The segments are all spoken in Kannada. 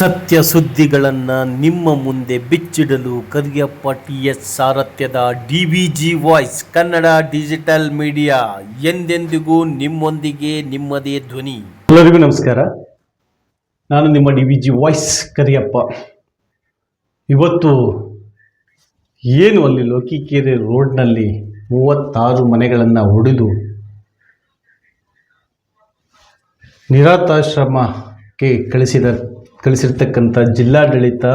ಸತ್ಯ ಸುದ್ದಿಗಳನ್ನು ನಿಮ್ಮ ಮುಂದೆ ಬಿಚ್ಚಿಡಲು Kariyappa T S ಸಾರಥ್ಯದ D V G voice, Kannada digital media, ಎಂದೆಂದಿಗೂ ನಿಮ್ಮೊಂದಿಗೆ ನಿಮ್ಮದೇ ಧ್ವನಿ. ಎಲ್ಲರಿಗೂ ನಮಸ್ಕಾರ. ನಾನು ನಿಮ್ಮ D V G voice, Kariyappa. ಇವತ್ತು ಏನು ಅಲ್ಲಿ ಲೋಕಿಕೆರೆ ರೋಡ್ನಲ್ಲಿ ಮೂವತ್ತಾರು ಮನೆಗಳನ್ನು ಒಡೆದು ನಿರಾತಾಶ್ರಮಕ್ಕೆ ಕಳಿಸಿದ ಕಳಿಸಿರ್ತಕ್ಕಂಥ ಜಿಲ್ಲಾಡಳಿತ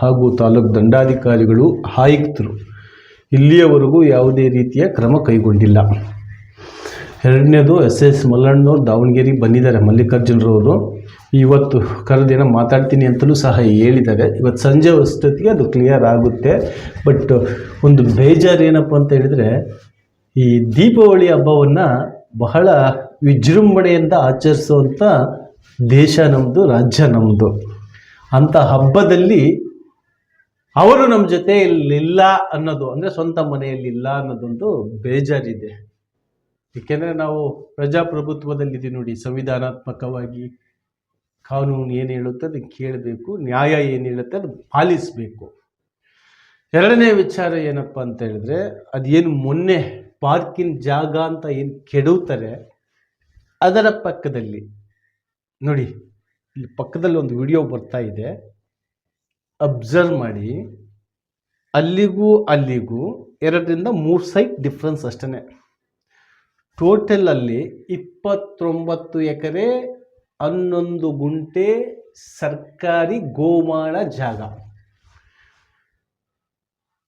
ಹಾಗೂ ತಾಲೂಕು ದಂಡಾಧಿಕಾರಿಗಳು ಆಯುಕ್ತರು ಇಲ್ಲಿಯವರೆಗೂ ಯಾವುದೇ ರೀತಿಯ ಕ್ರಮ ಕೈಗೊಂಡಿಲ್ಲ. ಎರಡನೇದು ಎಸ್ ಎಸ್ ಮಲ್ಲಣ್ಣವ್ರು ದಾವಣಗೆರೆಗೆ ಬಂದಿದ್ದಾರೆ. ಮಲ್ಲಿಕಾರ್ಜುನರವರು ಇವತ್ತು ಕರೆದಿನ ಮಾತಾಡ್ತೀನಿ ಅಂತಲೂ ಸಹ ಹೇಳಿದ್ದಾರೆ. ಇವತ್ತು ಸಂಜೆ ಅಷ್ಟೊತ್ತಿಗೆ ಅದು ಕ್ಲಿಯರ್ ಆಗುತ್ತೆ. ಬಟ್ ಒಂದು ಬೇಜಾರು ಏನಪ್ಪ ಅಂತ ಹೇಳಿದರೆ, ಈ ದೀಪಾವಳಿ ಹಬ್ಬವನ್ನು ಬಹಳ ವಿಜೃಂಭಣೆಯಿಂದ ಆಚರಿಸುವಂಥ ದೇಶ ನಮ್ಮದು ರಾಜ್ಯ ನಮ್ಮದು ಅಂಥ ಹಬ್ಬದಲ್ಲಿ ಅವರು ನಮ್ಮ ಜೊತೆ ಇಲ್ಲಿಲ್ಲ ಅನ್ನೋದು, ಅಂದರೆ ಸ್ವಂತ ಮನೆಯಲ್ಲಿಲ್ಲ ಅನ್ನೋದೊಂದು ಬೇಜಾರಿದೆ. ಏಕೆಂದರೆ ನಾವು ಪ್ರಜಾಪ್ರಭುತ್ವದಲ್ಲಿದ್ದೀವಿ ನೋಡಿ, ಸಂವಿಧಾನಾತ್ಮಕವಾಗಿ ಕಾನೂನು ಏನು ಹೇಳುತ್ತೆ ಅದನ್ನು ಕೇಳಬೇಕು, ನ್ಯಾಯ ಏನು ಹೇಳುತ್ತೆ ಅದು ಪಾಲಿಸಬೇಕು. ಎರಡನೇ ವಿಚಾರ ಏನಪ್ಪ ಅಂತ ಹೇಳಿದ್ರೆ, ಅದೇನು ಮೊನ್ನೆ ಪಾರ್ಕಿನ ಜಾಗ ಅಂತ ಏನು ಕೆಡುತ್ತಾರೆ ಅದರ ಪಕ್ಕದಲ್ಲಿ ನೋಡಿ ಇಲ್ಲಿ ಪಕ್ಕದಲ್ಲಿ ಒಂದು ವಿಡಿಯೋ ಬರ್ತಾ ಇದೆ. ಅಬ್ಸರ್ವ್ ಮಾಡಿ. ಅಲ್ಲಿಗೂ ಅಲ್ಲಿಗೂ ಎರಡರಿಂದ ಮೂರು ಸೈಟ್ ಡಿಫ್ರೆನ್ಸ್ ಅಷ್ಟೇ ಟೋಟಲ್ ಅಲ್ಲಿ ಇಪ್ಪತ್ತೊಂಬತ್ತು ಎಕರೆ ಹನ್ನೊಂದು ಗುಂಟೆ ಸರ್ಕಾರಿ ಗೋಮಾಳ ಜಾಗ.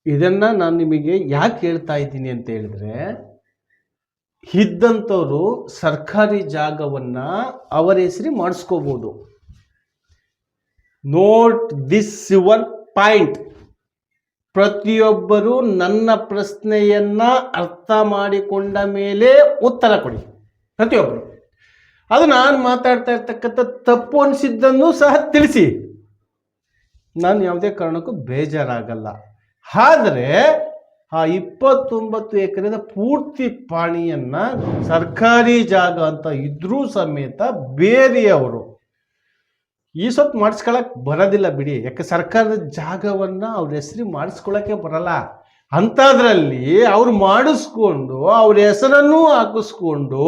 ಇದನ್ನ ನಾನು ನಿಮಗೆ ಯಾಕೆ ಹೇಳ್ತಾ ಇದ್ದೀನಿ ಅಂತ ಹೇಳಿದ್ರೆ ಇದ್ದಂಥವ್ರು ಸರ್ಕಾರಿ ಜಾಗವನ್ನ ಅವರ ಹೆಸರಿ ಮಾಡಿಸ್ಕೋಬಹುದು ನೋಟ್ ದಿಸ್ ಯುವರ್ ಪಾಯಿಂಟ್ ಪ್ರತಿಯೊಬ್ಬರು ನನ್ನ ಪ್ರಶ್ನೆಯನ್ನ ಅರ್ಥ ಮಾಡಿಕೊಂಡ ಮೇಲೆ ಉತ್ತರ ಕೊಡಿ. ಪ್ರತಿಯೊಬ್ಬರು. ಅದು ನಾನು ಮಾತಾಡ್ತಾ ಇರ್ತಕ್ಕಂಥ ತಪ್ಪು ಅನಿಸಿದ್ದನ್ನು ಸಹ ತಿಳಿಸಿ. ನಾನು ಯಾವುದೇ ಕಾರಣಕ್ಕೂ ಬೇಜಾರಾಗಲ್ಲ. ಆದರೆ ಆ ಇಪ್ಪತ್ತೊಂಬತ್ತು ಎಕರೆದ ಪೂರ್ತಿ ಪಾಣಿಯನ್ನು ಸರ್ಕಾರಿ ಜಾಗ ಅಂತ ಇದ್ರೂ ಸಮೇತ ಬೇರೆಯವರು ಈ ಸೊತ್ತು ಮಾಡಿಸ್ಕೊಳಕ್ ಬರೋದಿಲ್ಲ ಬಿಡಿ. ಯಾಕೆ ಸರ್ಕಾರದ ಜಾಗವನ್ನ ಅವ್ರ ಹೆಸರು ಮಾಡಿಸ್ಕೊಳಕ್ಕೆ ಬರಲ್ಲ. ಅಂಥದ್ರಲ್ಲಿ ಅವ್ರು ಮಾಡಿಸ್ಕೊಂಡು ಅವ್ರ ಹೆಸರನ್ನು ಹಾಕಿಸ್ಕೊಂಡು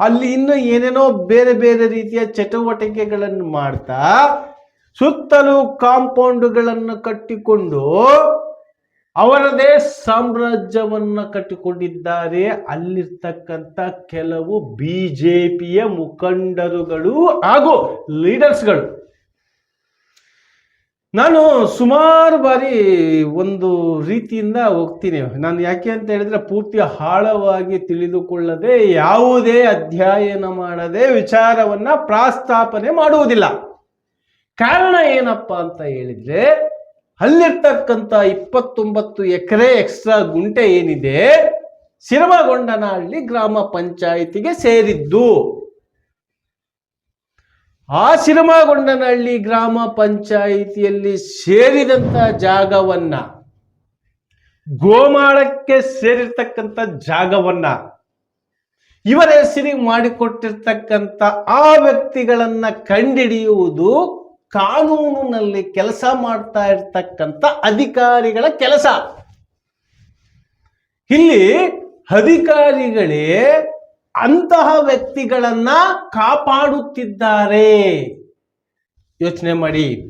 ಅಲ್ಲಿ ಇನ್ನೂ ಏನೇನೋ ಬೇರೆ ಬೇರೆ ರೀತಿಯ ಚಟುವಟಿಕೆಗಳನ್ನು ಮಾಡ್ತಾ ಸುತ್ತಲೂ ಕಾಂಪೌಂಡ್ಗಳನ್ನು ಕಟ್ಟಿಕೊಂಡು ಅವರದೇ ಸಾಮ್ರಾಜ್ಯವನ್ನ ಕಟ್ಟಿಕೊಂಡಿದ್ದಾರೆ. ಅಲ್ಲಿರ್ತಕ್ಕಂಥ ಕೆಲವು ಬಿ ಜೆ ಪಿಯ ಮುಖಂಡರುಗಳು ಹಾಗೂ ಲೀಡರ್ಸ್ಗಳು. ನಾನು ಸುಮಾರು ಬಾರಿ ಒಂದು ರೀತಿಯಿಂದ ಹೋಗ್ತೀನಿ. ನಾನು ಯಾಕೆ ಅಂತ ಹೇಳಿದ್ರೆ ಪೂರ್ತಿ ಆಳವಾಗಿ ತಿಳಿದುಕೊಳ್ಳದೆ ಯಾವುದೇ ಅಧ್ಯಯನ ಮಾಡದೆ ವಿಚಾರವನ್ನ ಪ್ರಾಸ್ತಾಪನೆ ಮಾಡುವುದಿಲ್ಲ. ಕಾರಣ ಏನಪ್ಪ ಅಂತ ಹೇಳಿದ್ರೆ ಅಲ್ಲಿರ್ತಕ್ಕಂಥ ಇಪ್ಪತ್ತೊಂಬತ್ತು ಎಕರೆ ಎಕ್ಸ್ಟ್ರಾ ಗುಂಟೆ ಏನಿದೆ, ಸಿರಮಗೊಂಡನಹಳ್ಳಿ ಗ್ರಾಮ ಪಂಚಾಯಿತಿಗೆ ಸೇರಿದ್ದು. ಆ ಸಿನಿಮಾಗೊಂಡನಹಳ್ಳಿ ಗ್ರಾಮ ಪಂಚಾಯಿತಿಯಲ್ಲಿ ಸೇರಿದಂತ ಜಾಗವನ್ನ, ಗೋಮಾಳಕ್ಕೆ ಸೇರಿರ್ತಕ್ಕಂಥ ಜಾಗವನ್ನ, ಇವರ ಹೆಸರಿಗೆ ಮಾಡಿಕೊಟ್ಟಿರ್ತಕ್ಕಂಥ ಆ ವ್ಯಕ್ತಿಗಳನ್ನ ಕಂಡಿಡಿಯುವುದು ಕಾನೂನಿನಲ್ಲಿ ಕೆಲಸ ಮಾಡ್ತಾ ಇರ್ತಕ್ಕಂಥ ಅಧಿಕಾರಿಗಳ ಕೆಲಸ. ಇಲ್ಲಿ ಅಧಿಕಾರಿಗಳೇ ಅಂತಹ ವ್ಯಕ್ತಿಗಳನ್ನ ಕಾಪಾಡುತ್ತಿದ್ದಾರೆ. ಯೋಚನೆ ಮಾಡಿ.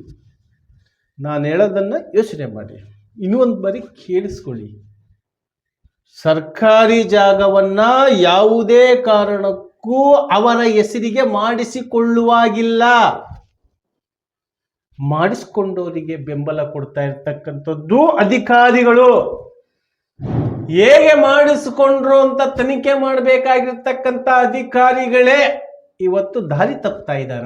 ನಾನು ಹೇಳೋದನ್ನ ಯೋಚನೆ ಮಾಡಿ. ಇನ್ನೂ ಒಂದು ಬಾರಿ ಕೇಳಿಸ್ಕೊಳ್ಳಿ. ಸರ್ಕಾರಿ ಜಾಗವನ್ನ ಯಾವುದೇ ಕಾರಣಕ್ಕೂ ಅವರ ಹೆಸರಿಗೆ ಮಾಡಿಸಿಕೊಳ್ಳುವಾಗಿಲ್ಲ. ಮಾಡಿಸ್ಕೊಂಡವರಿಗೆ ಬೆಂಬಲ ಕೊಡ್ತಾ ಇರ್ತಕ್ಕಂಥದ್ದು ಅಧಿಕಾರಿಗಳು. ಹೇಗೆ ಮಾಡಿಸಿಕೊಂಡ್ರು ಅಂತ ತನಿಖೆ ಮಾಡಬೇಕಾಗಿರ್ತಕ್ಕಂಥ ಅಧಿಕಾರಿಗಳೇ ಇವತ್ತು ದಾರಿ ತಪ್ತಾ ಇದ್ದಾರ?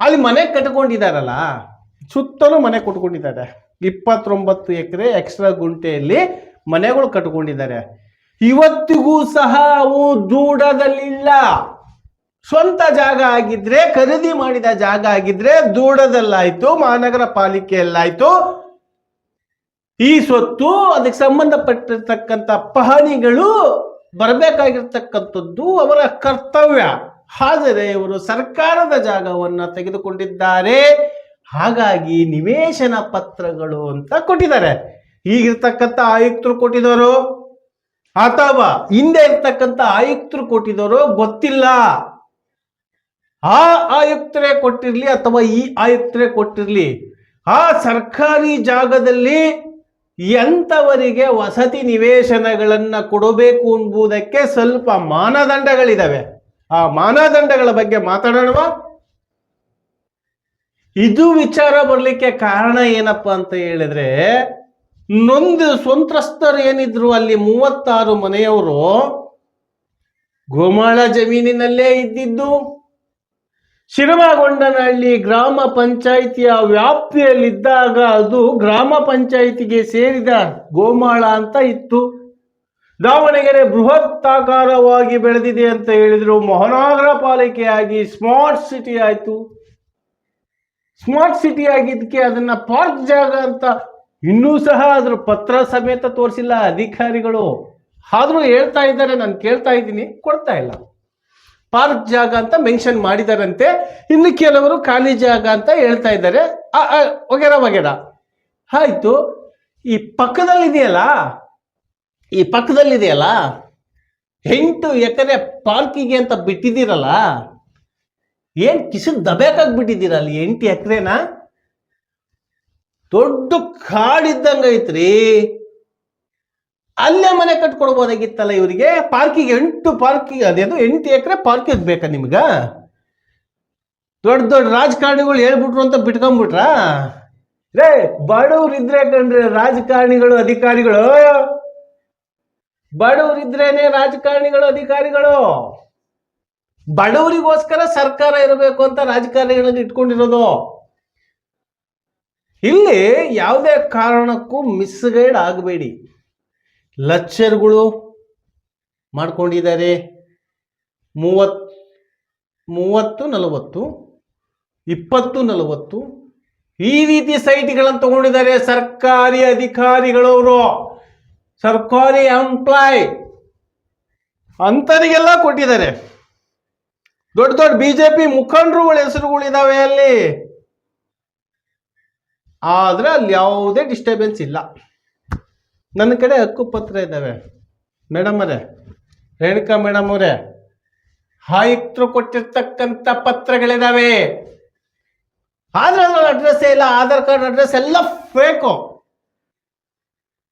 ಅಲ್ಲಿ ಮನೆ ಕಟ್ಕೊಂಡಿದಾರಲ್ಲ ಸುತ್ತಲೂ ಮನೆ ಕೊಟ್ಕೊಂಡಿದ್ದಾರೆ. ಇಪ್ಪತ್ತೊಂಬತ್ತು ಎಕರೆ ಎಕ್ಸ್ಟ್ರಾ ಗುಂಟೆಯಲ್ಲಿ ಮನೆಗಳು ಕಟ್ಕೊಂಡಿದ್ದಾರೆ. ಇವತ್ತಿಗೂ ಸಹ ಅವು ದೂಡದಲ್ಲಿಲ್ಲ. ಸ್ವಂತ ಜಾಗ ಆಗಿದ್ರೆ, ಖರೀದಿ ಮಾಡಿದ ಜಾಗ ಆಗಿದ್ರೆ ದೂಡದಲ್ಲಾಯ್ತು, ಮಹಾನಗರ ಪಾಲಿಕೆಯಲ್ಲಾಯ್ತು. ಈ ಸ್ವತ್ತು ಅದಕ್ಕೆ ಸಂಬಂಧಪಟ್ಟಿರ್ತಕ್ಕಂಥ ಪಹಣಿಗಳು ಬರಬೇಕಾಗಿರ್ತಕ್ಕಂಥದ್ದು ಅವರ ಕರ್ತವ್ಯ. ಆದರೆ ಇವರು ಸರ್ಕಾರದ ಜಾಗವನ್ನ ತೆಗೆದುಕೊಂಡಿದ್ದಾರೆ. ಹಾಗಾಗಿ ನಿವೇಶನ ಪತ್ರಗಳು ಅಂತ ಕೊಟ್ಟಿದ್ದಾರೆ. ಈಗಿರ್ತಕ್ಕಂಥ ಆಯುಕ್ತರು ಕೊಟ್ಟಿದವರು ಅಥವಾ ಹಿಂದೆ ಇರ್ತಕ್ಕಂಥ ಆಯುಕ್ತರು ಕೊಟ್ಟಿದವರು ಗೊತ್ತಿಲ್ಲ. ಆ ಆಯುಕ್ತರೇ ಕೊಟ್ಟಿರಲಿ ಅಥವಾ ಈ ಆಯುಕ್ತರೇ ಕೊಟ್ಟಿರಲಿ. ಆ ಸರ್ಕಾರಿ ಜಾಗದಲ್ಲಿ ಎಂಥವರಿಗೆ ವಸತಿ ನಿವೇಶನಗಳನ್ನು ಕೊಡಬೇಕು ಎಂಬುದಕ್ಕೆ ಸ್ವಲ್ಪ ಮಾನದಂಡಗಳಿದ್ದಾವೆ ಆ ಮಾನದಂಡಗಳ ಬಗ್ಗೆ ಮಾತಾಡೋಣವಾ? ಇದು ವಿಚಾರ ಬರಲಿಕ್ಕೆ ಕಾರಣ ಏನಪ್ಪ ಅಂತ ಹೇಳಿದ್ರೆ, ನೊಂದು ಸಂತ್ರಸ್ತರು ಏನಿದ್ರು ಅಲ್ಲಿ ಮೂವತ್ತಾರು ಮನೆಯವರು ಗೋಮಾಳ ಜಮೀನಿನಲ್ಲೇ ಇದ್ದಿದ್ದು. ಶಿರಮಗೊಂಡನಹಳ್ಳಿ ಗ್ರಾಮ ಪಂಚಾಯಿತಿಯ ವ್ಯಾಪ್ತಿಯಲ್ಲಿದ್ದಾಗ ಅದು ಗ್ರಾಮ ಪಂಚಾಯಿತಿಗೆ ಸೇರಿದ ಗೋಮಾಳ ಅಂತ ಇತ್ತು. ದಾವಣಗೆರೆ ಬೃಹತ್ತಾಕಾರವಾಗಿ ಬೆಳೆದಿದೆ ಅಂತ ಹೇಳಿದ್ರು. ಮಹಾನಗರ ಪಾಲಿಕೆಯಾಗಿ ಸ್ಮಾರ್ಟ್ ಸಿಟಿ ಆಯಿತು. ಸ್ಮಾರ್ಟ್ ಸಿಟಿ ಆಗಿದ್ದಕ್ಕೆ ಅದನ್ನ ಪಾರ್ಕ್ ಜಾಗ ಅಂತ ಇನ್ನೂ ಸಹ ಅದ್ರ ಪತ್ರ ಸಮೇತ ತೋರಿಸಿಲ್ಲ ಅಧಿಕಾರಿಗಳು. ಆದರೂ ಹೇಳ್ತಾ ಇದ್ದಾರೆ, ನಾನು ಕೇಳ್ತಾ ಇದ್ದೀನಿ, ಕೊಡ್ತಾ ಇಲ್ಲ. ಪಾರ್ಕ್ ಜಾಗ ಅಂತ ಮೆನ್ಷನ್ ಮಾಡಿದಾರಂತೆ. ಇನ್ನು ಕೆಲವರು ಖಾಲಿ ಜಾಗ ಅಂತ ಹೇಳ್ತಾ ಇದ್ದಾರೆ. ವಗೇರ ವಗೇರ. ಆಯ್ತು. ಈ ಪಕ್ಕದಲ್ಲಿದೆಯಲ್ಲ? ಈ ಪಕ್ಕದಲ್ಲಿದೆಯಲ್ಲ? ಎಂಟು ಎಕರೆ ಪಾರ್ಕಿಗೆ ಅಂತ ಬಿಟ್ಟಿದ್ದೀರಲ್ಲ? ಏನು ಕಿಸಿದ ದಬೇಕಾಗಿ ಬಿಟ್ಟಿದ್ದೀರ ಅಲ್ಲಿ ಎಂಟು ಎಕರೆನಾ? ದೊಡ್ಡ ಕಾಡಿದ್ದಂಗೆ ಐತ್ರಿ. ಅಲ್ಲೇ ಮನೆ ಕಟ್ಕೊಡ್ಬೋದಾಗಿತ್ತಲ್ಲ ಇವರಿಗೆ? ಪಾರ್ಕಿಗೆ ಎಂಟು ಪಾರ್ಕಿಗೆ ಅದೇನು ಎಂಟು ಎಕರೆ ಪಾರ್ಕಿಗೆ ಬೇಕಾ ನಿಮ್ಗ? ದೊಡ್ಡ ದೊಡ್ಡ ರಾಜಕಾರಣಿಗಳು ಹೇಳ್ಬಿಟ್ರು ಅಂತ ಬಿಟ್ಕೊಂಡ್ಬಿಟ್ರ ರೇ ಬಡವ್ರಿದ್ರೆ ಕಣ್ರಿ ರಾಜಕಾರಣಿಗಳು ಅಧಿಕಾರಿಗಳು? ಬಡವರಿದ್ರೇನೆ ರಾಜಕಾರಣಿಗಳು ಅಧಿಕಾರಿಗಳು? ಬಡವರಿಗೋಸ್ಕರ ಸರ್ಕಾರ ಇರಬೇಕು ಅಂತ ರಾಜಕಾರಣಿಗಳನ್ನ ಇಟ್ಕೊಂಡಿರೋದು? ಇಲ್ಲಿ ಯಾವುದೇ ಕಾರಣಕ್ಕೂ ಮಿಸ್ಗೈಡ್ ಆಗಬೇಡಿ. ಲಚ್ಚರ್ಗಳು ಮಾಡ್ಕೊಂಡಿದ್ದಾರೆ. ಮೂವತ್, ಮೂವತ್ತು, ನಲವತ್ತು, ಇಪ್ಪತ್ತು, ನಲವತ್ತು. ಈ ರೀತಿ ಸೈಟ್ಗಳನ್ನು ತಗೊಂಡಿದ್ದಾರೆ ಸರ್ಕಾರಿ ಅಧಿಕಾರಿಗಳವರು. ಸರ್ಕಾರಿ ಎಂಪ್ಲಾಯ್. ಅಂತರಿಗೆಲ್ಲ ಕೊಟ್ಟಿದ್ದಾರೆ. ದೊಡ್ಡ ದೊಡ್ಡ ಬಿಜೆಪಿ ಮುಖಂಡರುಗಳ ಹೆಸರುಗಳಿದಾವೆ ಅಲ್ಲಿ. ಆದ್ರೆ ಅಲ್ಲಿ ಯಾವುದೇ ಡಿಸ್ಟರ್ಬೆನ್ಸ್ ಇಲ್ಲ. ನನ್ನ ಕಡೆ ಹಕ್ಕುಪತ್ರ ಇದ್ದಾವೆ. ಮೇಡಮ್ ಅವರೇ ರೇಣುಕಾ ಮೇಡಮ್ ಅವರೇ ಆಯುಕ್ತರು ಕೊಟ್ಟಿರ್ತಕ್ಕಂಥ ಪತ್ರಗಳಿದಾವೆ. ಆದ್ರೆ ಅದ್ರ ಅಡ್ರೆಸ್ ಇಲ್ಲ, ಆಧಾರ್ ಕಾರ್ಡ್ ಅಡ್ರೆಸ್ ಎಲ್ಲ ಫೇಕು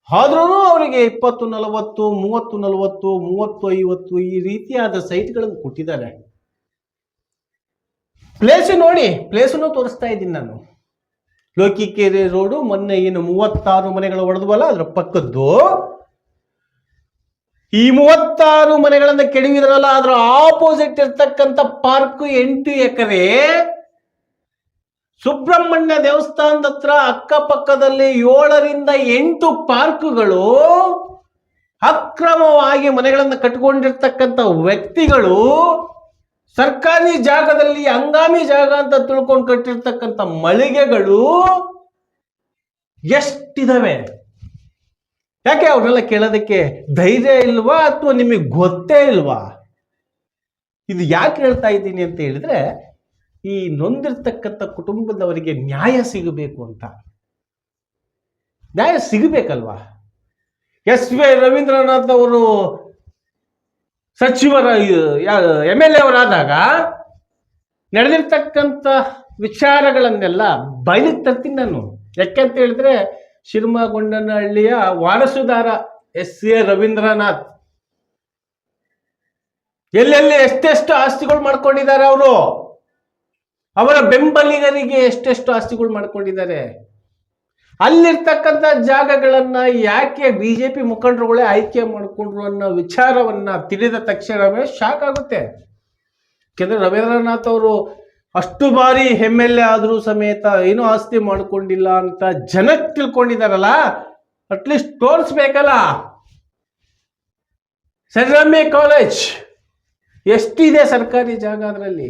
ಆದ್ರೂ ಅವರಿಗೆ ಇಪ್ಪತ್ತು, ನಲವತ್ತು, ಮೂವತ್ತು ನಲವತ್ತು, ಮೂವತ್ತು, ಐವತ್ತು ಈ ರೀತಿಯಾದ ಸೈಟ್ಗಳನ್ನು ಕೊಟ್ಟಿದ್ದಾರೆ. ಪ್ಲೇಸ್ ನೋಡಿ ಪ್ಲೇಸನ್ನು ತೋರಿಸ್ತಾ ಇದ್ದೀನಿ ನಾನು. ಲೋಕಿಕೆರೆ ರೋಡು, ಮೊನ್ನೆ ಏನು ಮೂವತ್ತಾರು ಮನೆಗಳು ಹೊಡೆದ್ವಲ್ಲ ಅದರ ಪಕ್ಕದ್ದು. ಈ ಮೂವತ್ತಾರು ಮನೆಗಳನ್ನ ಕೆಡವಿದ್ರಲ್ಲ, ಅದರ ಆಪೋಸಿಟ್ ಇರ್ತಕ್ಕಂಥ ಪಾರ್ಕ್ ಎಂಟು ಎಕರೆ. ಸುಬ್ರಹ್ಮಣ್ಯ ದೇವಸ್ಥಾನದ ಹತ್ರ ಅಕ್ಕಪಕ್ಕದಲ್ಲಿ ಏಳರಿಂದ ಎಂಟು ಪಾರ್ಕ್ಗಳು, ಅಕ್ರಮವಾಗಿ ಮನೆಗಳನ್ನು ಕಟ್ಕೊಂಡಿರ್ತಕ್ಕಂಥ ವ್ಯಕ್ತಿಗಳು ಸರ್ಕಾರಿ ಜಾಗದಲ್ಲಿ ಹಂಗಾಮಿ ಜಾಗ ಅಂತ ತಿಳ್ಕೊಂಡು ಕಟ್ಟಿರ್ತಕ್ಕಂಥ ಮಳಿಗೆಗಳು ಎಷ್ಟಿದಾವೆ? ಯಾಕೆ ಅವ್ರನ್ನೆಲ್ಲ ಕೇಳೋದಕ್ಕೆ ಧೈರ್ಯ ಇಲ್ವಾ ಅಥವಾ ನಿಮಗೆ ಗೊತ್ತೇ ಇಲ್ವಾ? ಇದು ಯಾಕೆ ಹೇಳ್ತಾ ಇದ್ದೀನಿ ಅಂತ ಹೇಳಿದ್ರೆ, ಈ ನೊಂದಿರ್ತಕ್ಕಂಥ ಕುಟುಂಬದವರಿಗೆ ನ್ಯಾಯ ಸಿಗಬೇಕು ಅಂತ. ನ್ಯಾಯ ಸಿಗಬೇಕಲ್ವಾ? ಎಸ್ ವಿ ರವೀಂದ್ರನಾಥ್ ಅವರು ಸಚಿವರ ಎಂ ಎಲ್ ಎ ಅವರಾದಾಗ ವಿಚಾರಗಳನ್ನೆಲ್ಲ ಬಯಲಿಗೆ ತರ್ತೀನಿ ನಾನು. ಯಾಕೆಂತ ಹೇಳಿದ್ರೆ ಶಿರ್ಮಗೊಂಡನಹಳ್ಳಿಯ ವಾರಸುದಾರ ಎಸ್. ಎ. ರವೀಂದ್ರನಾಥ್. ಎಲ್ಲೆಲ್ಲಿ ಎಷ್ಟೆಷ್ಟು ಆಸ್ತಿಗಳು ಮಾಡ್ಕೊಂಡಿದ್ದಾರೆ ಅವರು? ಅವರ ಬೆಂಬಲಿಗರಿಗೆ ಎಷ್ಟೆಷ್ಟು ಆಸ್ತಿಗಳು ಮಾಡ್ಕೊಂಡಿದ್ದಾರೆ? ಅಲ್ಲಿರ್ತಕ್ಕಂಥ ಜಾಗಗಳನ್ನ ಯಾಕೆ ಬಿಜೆಪಿ ಮುಖಂಡರುಗಳೇ ಆಯ್ಕೆ ಮಾಡಿಕೊಂಡ್ರು ಅನ್ನೋ ವಿಚಾರವನ್ನ ತಿಳಿದ ತಕ್ಷಣವೇ ಶಾಕ್ ಆಗುತ್ತೆ. ಯಾಕೆಂದ್ರೆ ರವೀಂದ್ರನಾಥ್ ಅವರು ಅಷ್ಟು ಬಾರಿ ಎಂ ಎಲ್ ಎ ಆದರೂ ಸಮೇತ ಏನೂ ಆಸ್ತಿ ಮಾಡ್ಕೊಂಡಿಲ್ಲ ಅಂತ ಜನಕ್ಕೆ ತಿಳ್ಕೊಂಡಿದಾರಲ್ಲ ಅಟ್ಲೀಸ್ಟ್ ತೋರಿಸ್ಬೇಕಲ್ಲ. ಸೆಂಟ್ ಕಾಲೇಜ್ ಎಷ್ಟಿದೆ ಸರ್ಕಾರಿ ಜಾಗ ಅದರಲ್ಲಿ?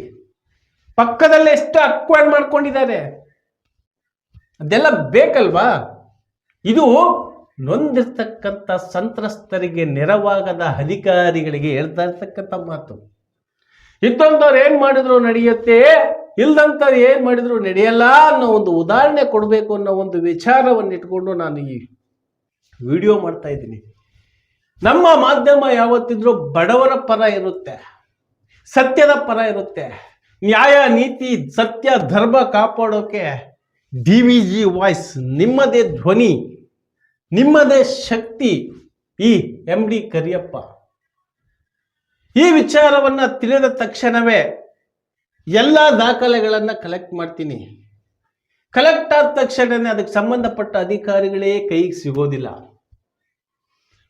ಪಕ್ಕದಲ್ಲೇ ಎಷ್ಟು ಅಕ್ವೈರ್ ಮಾಡ್ಕೊಂಡಿದ್ದಾರೆ? ಅದೆಲ್ಲ ಬೇಕಲ್ವಾ? ಇದು ನೊಂದಿರ್ತಕ್ಕಂಥ ಸಂತ್ರಸ್ತರಿಗೆ ನೆರವಾಗದ ಅಧಿಕಾರಿಗಳಿಗೆ ಹೇಳ್ತಾ ಇರ್ತಕ್ಕಂಥ ಮಾತು. ಇದ್ದಂಥವ್ರು ಏನು ಮಾಡಿದ್ರು ನಡೆಯುತ್ತೆ? ಇಲ್ದಂಥವ್ರು ಏನು ಮಾಡಿದ್ರು ನಡೆಯಲ್ಲ ಅನ್ನೋ ಒಂದು ಉದಾಹರಣೆ ಕೊಡಬೇಕು ಅನ್ನೋ ಒಂದು ವಿಚಾರವನ್ನು ಇಟ್ಕೊಂಡು ನಾನು ಈ ವಿಡಿಯೋ ಮಾಡ್ತಾ ಇದ್ದೀನಿ. ನಮ್ಮ ಮಾಧ್ಯಮ ಯಾವತ್ತಿದ್ರೂ ಬಡವರ ಪರ ಇರುತ್ತೆ, ಸತ್ಯದ ಪರ ಇರುತ್ತೆ. ನ್ಯಾಯ, ನೀತಿ, ಸತ್ಯ, ಧರ್ಮ ಕಾಪಾಡೋಕೆ ಡಿ ವಿ ಜಿ ವಾಯ್ಸ್, ನಿಮ್ಮದೇ ಧ್ವನಿ, ನಿಮ್ಮದೇ ಶಕ್ತಿ ಈ ಎಂ ಡಿ ಕರಿಯಪ್ಪ. ಈ ವಿಚಾರವನ್ನ ತಿಳಿದ ತಕ್ಷಣವೇ ಎಲ್ಲ ದಾಖಲೆಗಳನ್ನು ಕಲೆಕ್ಟ್ ಮಾಡ್ತೀನಿ. ಕಲೆಕ್ಟ್ ಆದ ತಕ್ಷಣವೇ ಅದಕ್ಕೆ ಸಂಬಂಧಪಟ್ಟ ಅಧಿಕಾರಿಗಳೇ ಕೈಗೆ ಸಿಗೋದಿಲ್ಲ.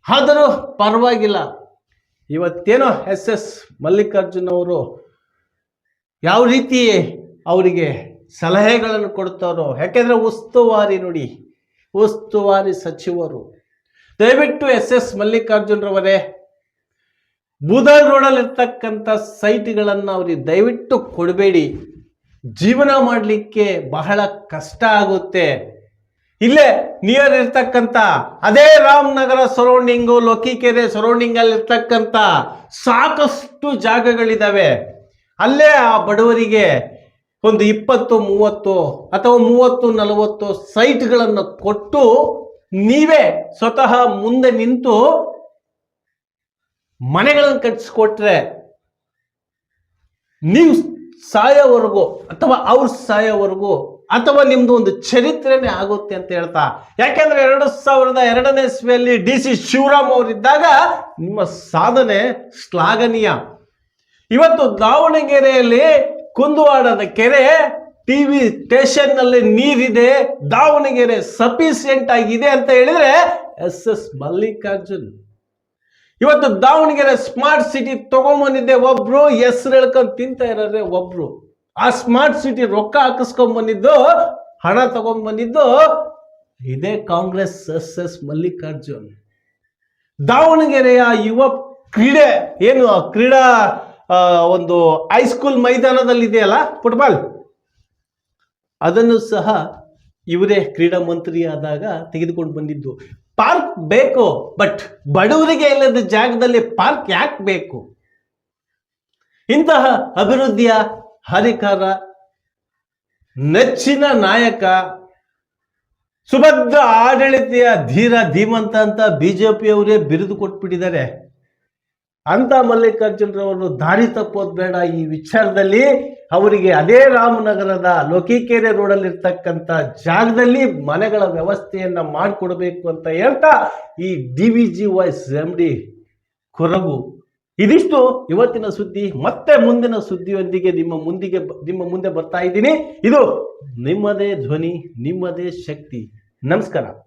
ಆದರೂ ಪರವಾಗಿಲ್ಲ. ಇವತ್ತೇನೋ ಎಸ್ ಎಸ್ ಮಲ್ಲಿಕಾರ್ಜುನ್ ಅವರು ಯಾವ ರೀತಿ ಅವರಿಗೆ ಸಲಹೆಗಳನ್ನು ಕೊಡ್ತಾರೋ? ಯಾಕೆಂದ್ರೆ ಉಸ್ತುವಾರಿ ನುಡಿ, ಉಸ್ತುವಾರಿ ಸಚಿವರು. ದಯವಿಟ್ಟು ಎಸ್ ಎಸ್ ಮಲ್ಲಿಕಾರ್ಜುನ್ರವರೇ ಬೂದಲ್ ರೋಡಲ್ಲಿ ಇರ್ತಕ್ಕಂಥ ಸೈಟ್ಗಳನ್ನು ಅವ್ರಿಗೆ ದಯವಿಟ್ಟು ಕೊಡಬೇಡಿ. ಜೀವನ ಮಾಡಲಿಕ್ಕೆ ಬಹಳ ಕಷ್ಟ ಆಗುತ್ತೆ. ಇಲ್ಲೇ ನಿಯರ್ ಇರ್ತಕ್ಕಂಥ ಅದೇ ರಾಮನಗರ ಸರೌಂಡಿಂಗು ಲೋಕಿಕೆರೆ ಸರೌಂಡಿಂಗ್ ಅಲ್ಲಿ ಇರ್ತಕ್ಕಂಥ ಸಾಕಷ್ಟು ಜಾಗಗಳಿದ್ದಾವೆ ಅಲ್ಲೇ ಆ ಬಡವರಿಗೆ ಒಂದು ಇಪ್ಪತ್ತು, ಮೂವತ್ತು ಅಥವಾ ಮೂವತ್ತು, ನಲವತ್ತು ಸೈಟ್ಗಳನ್ನು ಕೊಟ್ಟು ನೀವೇ ಸ್ವತಃ ಮುಂದೆ ನಿಂತು ಮನೆಗಳನ್ನು ಕಟ್ಟಿಸ್ಕೊಟ್ರೆ ನೀವು ಸಾಯೋವರೆಗೂ ಅಥವಾ ಅವ್ರ ಸಾಯೋವರೆಗೂ ಅಥವಾ ನಿಮ್ದು ಒಂದು ಚರಿತ್ರೆನೇ ಆಗುತ್ತೆ ಅಂತ ಹೇಳ್ತಾ. ಯಾಕೆಂದ್ರೆ ಎರಡು ಸಾವಿರದ ಎರಡನೇ ಇಸ್ವಿಯಲ್ಲಿ ಡಿ ಸಿ ಶಿವರಾಮ್ ಅವರಿದ್ದಾಗ ನಿಮ್ಮ ಸಾಧನೆ ಶ್ಲಾಘನೀಯ. ಇವತ್ತು ದಾವಣಗೆರೆಯಲ್ಲಿ ಕುಂದುವಾಡದ ಕೆರೆ ಟಿವಿ ಸ್ಟೇಷನ್ನಲ್ಲಿ ನೀರಿದೆ, ದಾವಣಗೆರೆ ಸಫಿಸಿಯೆಂಟ್ ಆಗಿದೆ ಅಂತ ಹೇಳಿದ್ರೆ ಎಸ್ ಎಸ್ ಮಲ್ಲಿಕಾರ್ಜುನ್. ಇವತ್ತು ದಾವಣಗೆರೆ ಸ್ಮಾರ್ಟ್ ಸಿಟಿ ತಗೊಂಬಂದಿದ್ದೆ ಒಬ್ರು, ಹೆಸರು ಹೇಳ್ಕೊಂಡು ತಿಂತ ಇರೋರೆ ಒಬ್ರು. ಆ ಸ್ಮಾರ್ಟ್ ಸಿಟಿ ರೊಕ್ಕ ಹಾಕಿಸ್ಕೊಂಡ್ ಬಂದಿದ್ದು, ಹಣ ತಗೊಂಡ್ ಬಂದಿದ್ದು ಇದೇ ಕಾಂಗ್ರೆಸ್ ಎಸ್ ಎಸ್ ಮಲ್ಲಿಕಾರ್ಜುನ್. ದಾವಣಗೆರೆಯ ಯುವ ಕ್ರೀಡೆ, ಏನು ಕ್ರೀಡಾ ಒಂದು ಹೈಸ್ಕೂಲ್ ಮೈದಾನದಲ್ಲಿ ಇದೆಯಲ್ಲ ಫುಟ್ಬಾಲ್ ಅದನ್ನು ಸಹ ಇವರೇ ಕ್ರೀಡಾ ಮಂತ್ರಿ ಆದಾಗ ತೆಗೆದುಕೊಂಡು ಬಂದಿದ್ದು. ಪಾರ್ಕ್ ಬೇಕು ಬಟ್ ಬಡವರಿಗೆ ಇಲ್ಲದ ಜಾಗದಲ್ಲಿ ಪಾರ್ಕ್ ಯಾಕೆ ಬೇಕು? ಇಂತಹ ಅಭಿವೃದ್ಧಿಯ ಹರಿಕಾರ ನೆಚ್ಚಿನ ನಾಯಕ ಸುಭದ್ರ ಆಡಳಿತೆಯ ಧೀರ ಧೀಮಂತ ಅಂತ ಬಿಜೆಪಿಯವರೇ ಬಿರುದು ಕೊಟ್ಬಿಟ್ಟಿದ್ದಾರೆ. ಅಂತ ಮಲ್ಲಿಕಾರ್ಜುನರವರು ದಾರಿ ತಪ್ಪೋದು ಬೇಡ. ಈ ವಿಚಾರದಲ್ಲಿ ಅವರಿಗೆ ಅದೇ ರಾಮನಗರದ ಲೋಕಿಕೆರೆ ಇರ್ತಕ್ಕಂಥ ಜಾಗದಲ್ಲಿ ಮನೆಗಳ ವ್ಯವಸ್ಥೆಯನ್ನು ಮಾಡಿಕೊಡ್ಬೇಕು ಅಂತ ಹೇಳ್ತಾ ಈ D V G voice M D ಕೊರಗು. ಇದಿಷ್ಟು ಇವತ್ತಿನ ಸುದ್ದಿ. ಮತ್ತೆ ಮುಂದಿನ ಸುದ್ದಿಯೊಂದಿಗೆ ನಿಮ್ಮ ಮುಂದಿಗೆ ನಿಮ್ಮ ಮುಂದೆ ಬರ್ತಾ ಇದ್ದೀನಿ. ಇದು ನಿಮ್ಮದೇ ಧ್ವನಿ, ನಿಮ್ಮದೇ ಶಕ್ತಿ. ನಮಸ್ಕಾರ.